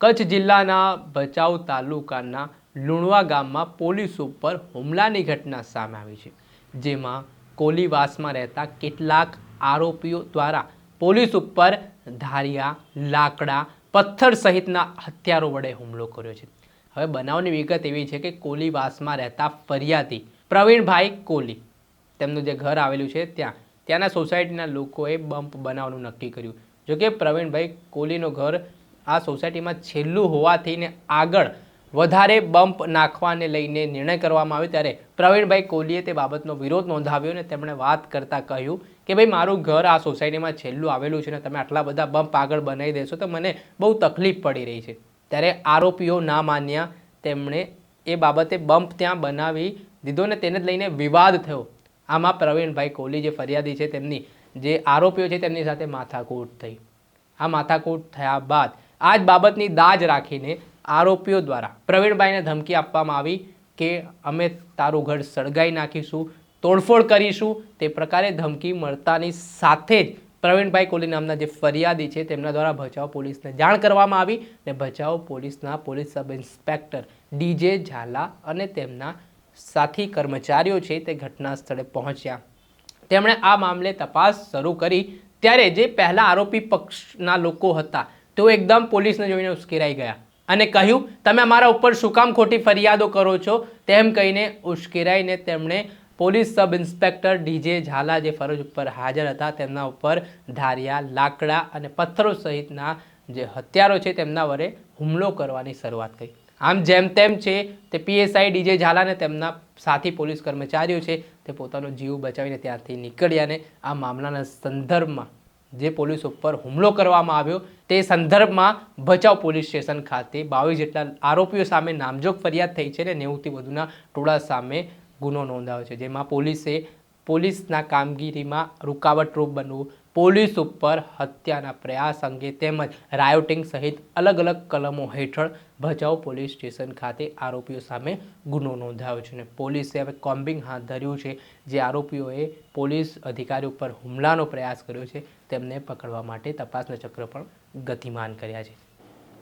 કચ્છ જિલ્લાના ભચાઉ તાલુકાના લુણવા ગામમાં પોલીસ ઉપર હુમલાની ઘટના સામે આવી છે, જેમાં કોલીવાસમાં રહેતા કેટલાક આરોપીઓ દ્વારા પોલીસ ઉપર ધારિયા, લાકડા, પથ્થર સહિતના હથિયારો વડે હુમલો કર્યો છે. હવે બનાવની વિગત એવી છે કે કોલીવાસમાં રહેતા ફરિયાદી પ્રવીણભાઈ કોલી, તેમનું જે ઘર આવેલું છે ત્યાં, ત્યાંના સોસાયટીના લોકોએ બમ્પ બનાવવાનું નક્કી કર્યું. જોકે પ્રવીણભાઈ કોલીનો ઘર આ સોસાયટીમાં છેલ્લું હોવાથી ને આગળ વધારે બમ્પ નાખવાને લઈને નિર્ણય કરવામાં આવ્યો ત્યારે પ્રવીણભાઈ કોહલીએ તે બાબતનો વિરોધ નોંધાવ્યો અને તેમણે વાત કરતાં કહ્યું કે ભાઈ, મારું ઘર આ સોસાયટીમાં છેલ્લું આવેલું છે ને તમે આટલા બધા બમ્પ આગળ બનાવી દેશો તો મને બહુ તકલીફ પડી રહી છે. ત્યારે આરોપીઓ ના માન્યા. તેમણે એ બાબતે બમ્પ ત્યાં બનાવી દીધો ને તેને જ લઈને વિવાદ થયો. આમાં પ્રવીણભાઈ કોહલી જે ફરિયાદી છે, તેમની જે આરોપીઓ છે, તેમની સાથે માથાકૂટ થઈ. આ માથાકૂટ થયા બાદ આ જ બાબતની દાજ રાખીને આરોપીઓ દ્વારા પ્રવીણભાઈને ધમકી આપવામાં આવી કે અમે તારું ઘર સળગાઈ નાખીશું, તોડફોડ કરીશું. તે પ્રકારે ધમકી મળતાની સાથે જ પ્રવીણભાઈ કોલી નામના જે ફરિયાદી છે તેમના દ્વારા ભચાઉ પોલીસને જાણ કરવામાં આવી અને ભચાઉ પોલીસના police sub inspector D J Jhala અને તેમના સાથી કર્મચારીઓ છે તે ઘટના સ્થળે પહોંચ્યા. તેમણે આ મામલે તપાસ શરૂ કરી. ત્યારે જે પહેલા આરોપી પક્ષના લોકો હતા તેઓ એકદમ પોલીસને જોઈને ઉશ્કેરાઈ ગયા. અને કહ્યું, તમે અમારા ઉપર શું કામ ખોટી ફરિયાદો કરો છો? તેમ કહીને ઉશ્કેરાઈને તેમણે police sub inspector D J Zala, જે ફરજ ઉપર હાજર હતા, તેમના ઉપર ધારિયા, લાકડા અને પથ્થરો સહિતના જે હથિયારો છે તેમના વડે હુમલો કરવાની શરૂઆત કરી. આમ જેમ તેમ છે, તે પીએસઆઈ ડીજે ઝાલાને તેમના સાથી પોલીસ કર્મચારીઓ છે, તે પોતાનો જીવ બચાવીને ત્યાંથી નીકળ્યા અને આ મામલાના સંદર્ભમાં જે પોલીસ ઉપર હુમલો કરવામાં આવ્યો, તે સંદર્ભમાં ભચાઉ પોલીસ સ્ટેશન ખાતે બાવીસ જેટલા આરોપીઓ સામે નામજોગ ફરિયાદ થઈ છે અને નેવુંથી વધુના ટોળા સામે ગુનો નોંધાયો છે, જેમાં પોલીસે પોલીસના કામગીરીમાં રૂકાવટરૂપ બનવું, પોલીસ ઉપર હત્યાના પ્રયાસ અંગે તેમજ રાયોટિંગ સહિત અલગ અલગ કલમો હેઠળ ભચાઉ પોલીસ સ્ટેશન ખાતે આરોપીઓ સામે ગુનો નોંધાયો છે અને પોલીસે હવે કોમ્બિંગ હાથ ધર્યું છે. જે આરોપીઓએ પોલીસ અધિકારી ઉપર હુમલાનો પ્રયાસ કર્યો છે, તેમને પકડવા માટે તપાસના ચક્ર પણ ગતિમાન કર્યા છે.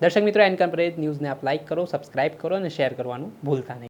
દર્શક મિત્રો એનકમ ન્યૂઝને આપ લાઇક કરો, સબસ્ક્રાઇબ કરો અને શેર કરવાનું ભૂલતા નહીં.